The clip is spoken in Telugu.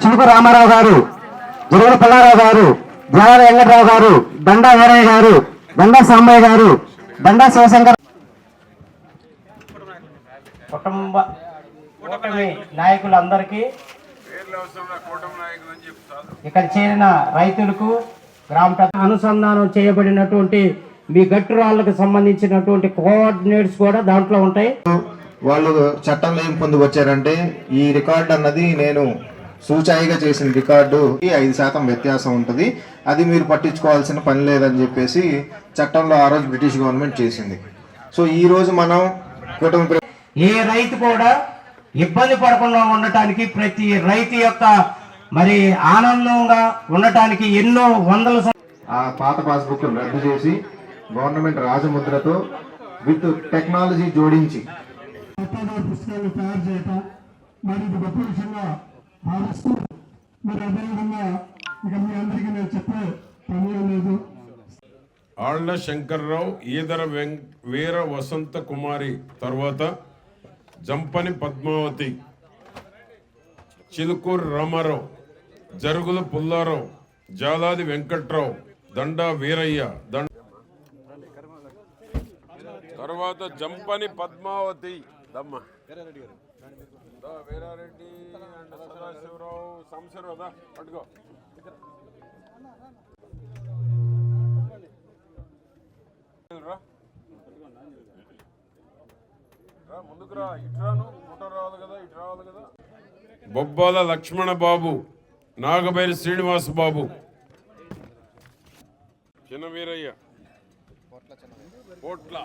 చిలుకు రామారావు గారు జరుగుల పుల్లారావు గారు జాల వెంకట్రావు గారు దండా వీరయ్య గారు దండా సాంబయ్య గారు దండా శివశంకర్ కుటుంబ కూటమి నాయకులందరికీ ఇక్కడ చేరిన రైతులకు గ్రామ పెద్ద అనుసంధానం చేయబడినటువంటి మీ గట్టు రాళ్ళకు సంబంధించినటువంటి కోఆర్డినేట్స్ కూడా దాంట్లో ఉంటాయి. వాళ్ళు చట్టంలో ఏం పొందుకొచ్చారంటే ఈ రికార్డు అన్నది నేను సూచాయిగా చేసిన రికార్డు ఐదు శాతం వ్యత్యాసం ఉంటుంది. అది మీరు పట్టించుకోవాల్సిన పని లేదని చెప్పేసి చట్టంలో ఆ రోజు బ్రిటిష్ గవర్నమెంట్ చేసింది. సో ఈ రోజు మనం ప్ర- ఏ రైతు కూడా ఇబ్బంది పడకుండా ఉండటానికి ప్రతి రైతు యొక్క మరి ఆనందంగా ఉండటానికి ఎన్నో వందల ఆ పాత పాస్బుక్ రద్దు చేసి గవర్నమెంట్ రాజముద్రతో విత్ టెక్నాలజీ జోడించి పుస్తకాలు తయారు చేయటం మరి గొప్ప విషయంగా భావిస్తూ మరి అదేవిధంగా ఇక మీ అందరికీ నేను చెప్పే పని లేదు. ఆళ్ళ శంకర్రావు ఈదర వెం వీర వసంత కుమారి తర్వాత జంపని పద్మావతి చిలుకూరు రామారావు జరుగుల పుల్లారావు జాలాది వెంకట్రావు దండా వీరయ్య దండ తర్వాత జంపని పద్మావతి. దమ్మ. వీరారెడ్డి అండ్ సదాశివరావు సంశరావు దా పట్టుకో. రా. రా ముందుకు రా. ఇటు రాను ఫోటో రావాలి కదా ఇటు రావాలి కదా. బొబ్బాల లక్ష్మణ బాబు నాగబైరి శ్రీనివాస్ బాబు. చిన్న వీరయ్య. పోట్ల.